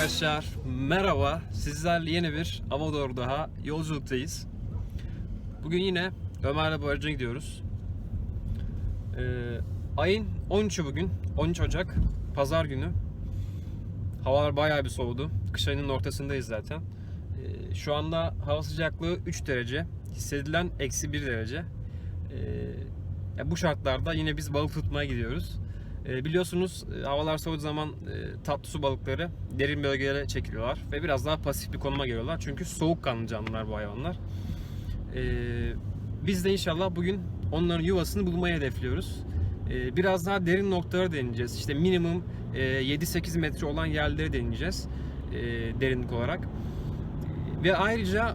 arkadaşlar, merhaba. Sizlerle yeni bir hava doğru daha yolculuktayız. Bugün yine Ömer'le Baraj'a gidiyoruz. Ee, ayın 13'ü bugün, 13 Ocak, Pazar günü. Havalar bayağı bir soğudu. Kış ayının ortasındayız zaten. Ee, şu anda hava sıcaklığı 3 derece, hissedilen eksi 1 derece. Ee, ya bu şartlarda yine biz balık tutmaya gidiyoruz. E, biliyorsunuz e, havalar soğuduğu zaman e, tatlı su balıkları derin bölgelere çekiliyorlar ve biraz daha pasif bir konuma geliyorlar. Çünkü soğukkanlı canlılar bu hayvanlar. E, biz de inşallah bugün onların yuvasını bulmayı hedefliyoruz. E, biraz daha derin noktalara deneyeceğiz. İşte minimum e, 7-8 metre olan yerlere deneyeceğiz e, derinlik olarak. Ve ayrıca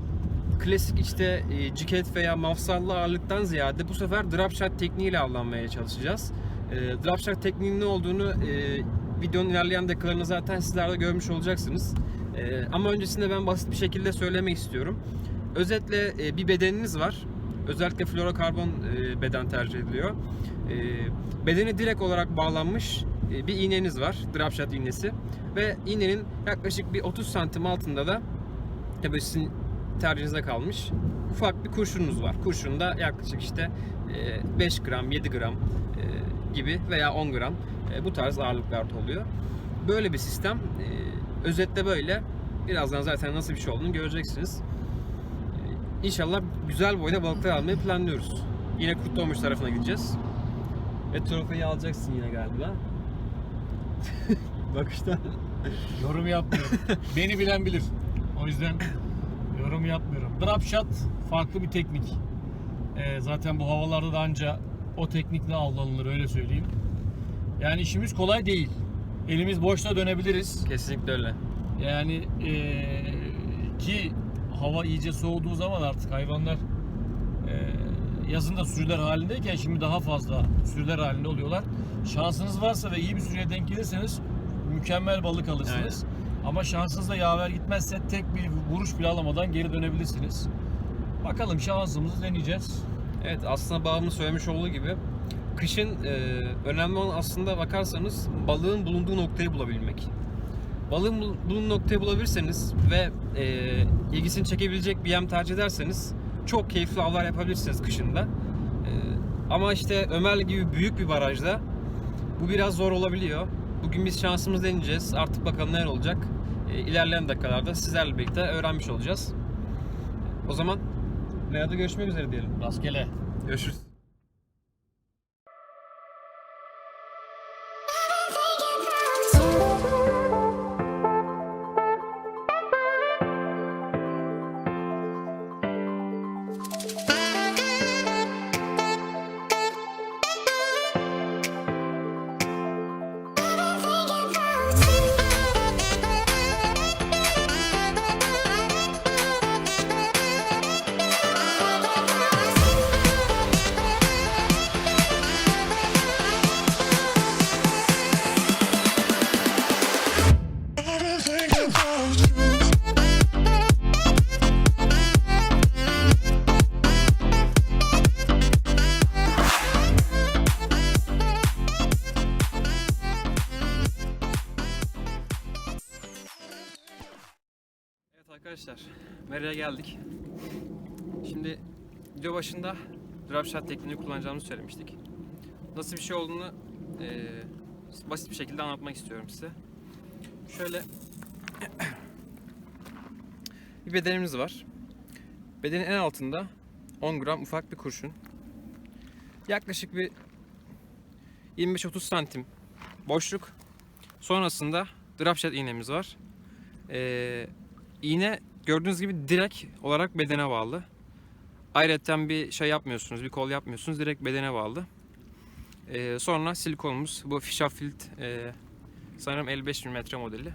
klasik işte e, ciket veya mafsallı ağırlıktan ziyade bu sefer drop shot tekniğiyle avlanmaya çalışacağız. E, drop shot tekniğinin ne olduğunu e, videonun ilerleyen dakikalarında zaten sizler de görmüş olacaksınız. E, ama öncesinde ben basit bir şekilde söylemek istiyorum. Özetle e, bir bedeniniz var. Özellikle florokarbon e, beden tercih ediliyor. E, bedeni direkt olarak bağlanmış e, bir iğneniz var. Drop shot iğnesi. Ve iğnenin yaklaşık bir 30 santim altında da tabii sizin tercihinize kalmış ufak bir kurşununuz var. Kurşun da yaklaşık işte e, 5 gram, 7 gram e, gibi veya 10 gram e, bu tarz ağırlıklarda oluyor. Böyle bir sistem. E, Özetle böyle. Birazdan zaten nasıl bir şey olduğunu göreceksiniz. E, İnşallah güzel boyda balıklar almayı planlıyoruz. Yine Kurtulmuş tarafına gideceğiz. Ve trofeyi alacaksın yine galiba. Bakıştan. Yorum yapmıyorum. Beni bilen bilir. O yüzden yorum yapmıyorum. Drop shot farklı bir teknik. Ee, zaten bu havalarda da anca o teknikle avlanılır öyle söyleyeyim. Yani işimiz kolay değil. Elimiz boşta dönebiliriz. Kesinlikle öyle. Yani ee, ki hava iyice soğuduğu zaman artık hayvanlar ee, yazın da sürüler halindeyken şimdi daha fazla sürüler halinde oluyorlar. Şansınız varsa ve iyi bir sürüye denk gelirseniz mükemmel balık alırsınız. Ama şansınız da yaver gitmezse tek bir vuruş bile alamadan geri dönebilirsiniz. Bakalım şansımızı deneyeceğiz. Evet aslında babamın söylemiş olduğu gibi kışın e, önemli olan aslında bakarsanız balığın bulunduğu noktayı bulabilmek. Balığın bul- bulunduğu noktayı bulabilirseniz ve e, ilgisini çekebilecek bir yem tercih ederseniz çok keyifli avlar yapabilirsiniz kışında. E, ama işte Ömerli gibi büyük bir barajda bu biraz zor olabiliyor. Bugün biz şansımızı deneyeceğiz. Artık bakalım neler olacak. E, ilerleyen dakikalarda sizlerle birlikte öğrenmiş olacağız. O zaman Merada görüşmek üzere diyelim. Rastgele. Görüşürüz. Mera'ya geldik. Şimdi video başında drop shot tekniğini kullanacağımızı söylemiştik. Nasıl bir şey olduğunu eee, basit bir şekilde anlatmak istiyorum size. Şöyle bir bedenimiz var. Bedenin en altında 10 gram ufak bir kurşun. Yaklaşık bir 25-30 santim boşluk. Sonrasında drop shot iğnemiz var. Ee, iğne gördüğünüz gibi direkt olarak bedene bağlı. Ayrıca bir şey yapmıyorsunuz, bir kol yapmıyorsunuz. Direkt bedene bağlı. Ee, sonra silikonumuz. Bu Fischer-Filt e, sanırım 55 mm modeli.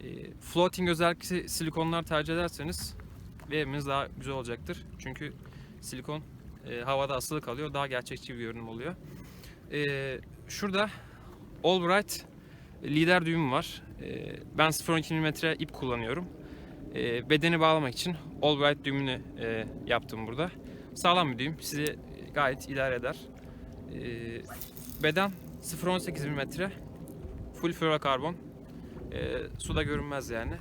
E, floating özellikle silikonlar tercih ederseniz veriminiz daha güzel olacaktır. Çünkü silikon e, havada asılı kalıyor. Daha gerçekçi bir görünüm oluyor. E, şurada Albright lider düğüm var. E, ben 0.12 mm ip kullanıyorum. E, bedeni bağlamak için Albright düğümünü e, yaptım burada. Sağlam bir düğüm. Sizi gayet idare eder. E, beden 0.18 mm full fluorokarbon. e, suda görünmez yani.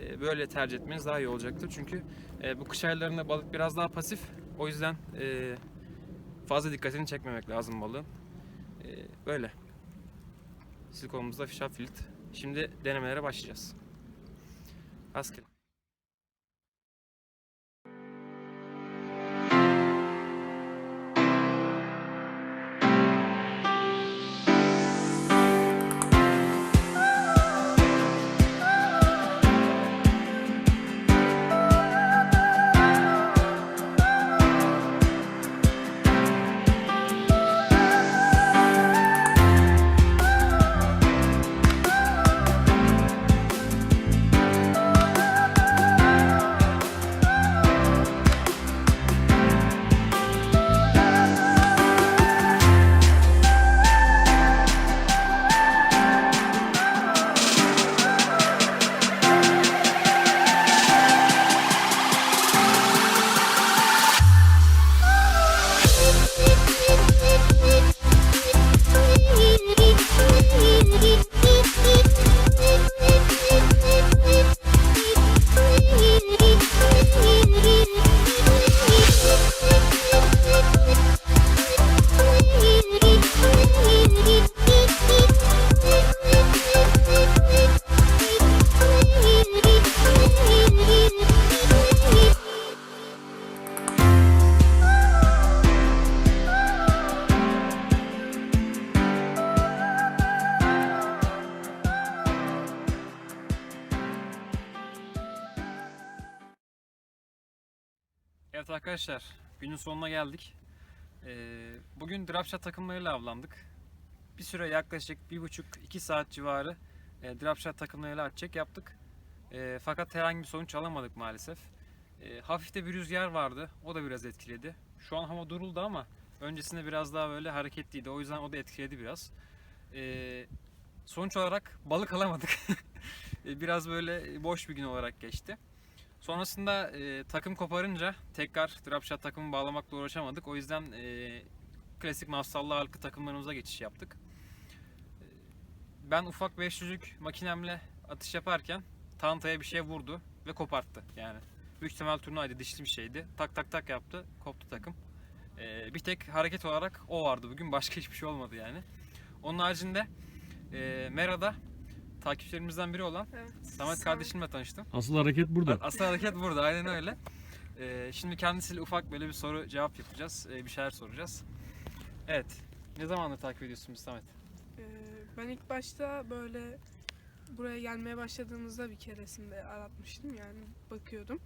E, böyle tercih etmeniz daha iyi olacaktır. Çünkü e, bu kış aylarında balık biraz daha pasif. O yüzden e, fazla dikkatini çekmemek lazım balığın. E, böyle. Silikonumuzda fişap filt. Şimdi denemelere başlayacağız. Rastgele. Evet arkadaşlar, günün sonuna geldik. Ee, bugün drapshot takımlarıyla avlandık. Bir süre yaklaşık 1,5-2 saat civarı e, drapshot takımlarıyla atçek yaptık. E, fakat herhangi bir sonuç alamadık maalesef. E, hafif de bir rüzgar vardı, o da biraz etkiledi. Şu an hava duruldu ama öncesinde biraz daha böyle hareketliydi. O yüzden o da etkiledi biraz. Sonuç olarak balık alamadık. Biraz böyle boş bir gün olarak geçti. Sonrasında e, takım koparınca tekrar dropshot takımı bağlamakla uğraşamadık. O yüzden e, klasik mafsallı ağırlıklı takımlarımıza geçiş yaptık. E, ben ufak 500'lük makinemle atış yaparken tantaya bir şey vurdu ve koparttı. Yani büyük ihtimal turnaydı, dişli bir şeydi. Tak tak tak yaptı, koptu takım. E, bir tek hareket olarak o vardı bugün. Başka hiçbir şey olmadı yani. Onun haricinde e, Mera'da takipçilerimizden biri olan Evet. Samet kardeşimle tanıştım. Asıl hareket burada. Asıl hareket burada aynen öyle. Ee, şimdi kendisiyle ufak böyle bir soru cevap yapacağız. Ee, bir şeyler soracağız. Evet. Ne zamandır takip ediyorsun bizi Samet? Ee, ben ilk başta böyle buraya gelmeye başladığımızda bir keresinde aratmıştım yani bakıyordum.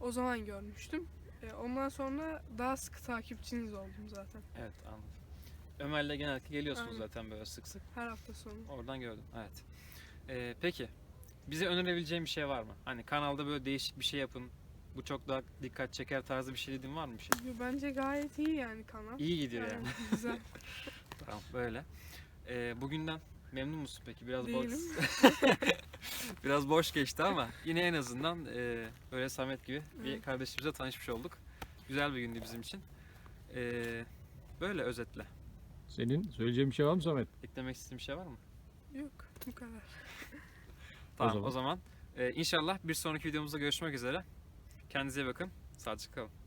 O zaman görmüştüm. Ee, ondan sonra daha sıkı takipçiniz oldum zaten. Evet anladım. Ömer'le genellikle geliyorsunuz Aynen. zaten böyle sık sık. Her hafta sonu. Oradan gördüm. Evet. Ee, peki. Bize önerebileceğin bir şey var mı? Hani kanalda böyle değişik bir şey yapın. Bu çok daha dikkat çeker tarzı bir şey dediğin var mı bir şey? Yo, Bence gayet iyi yani kanal. İyi gidiyor yani. Yani güzel. Tamam böyle. Ee, bugünden memnun musun peki? Biraz boş. Değilim. Biraz boş geçti ama yine en azından e, böyle Samet gibi bir Evet. kardeşimizle tanışmış olduk. Güzel bir gündü bizim için. E, böyle özetle. Senin söyleyeceğin bir şey var mı Samet? Eklemek istediğin bir şey var mı? Yok bu kadar. Tamam o zaman. zaman. e, inşallah bir sonraki videomuzda görüşmek üzere. Kendinize iyi bakın. Sağlıcakla kalın.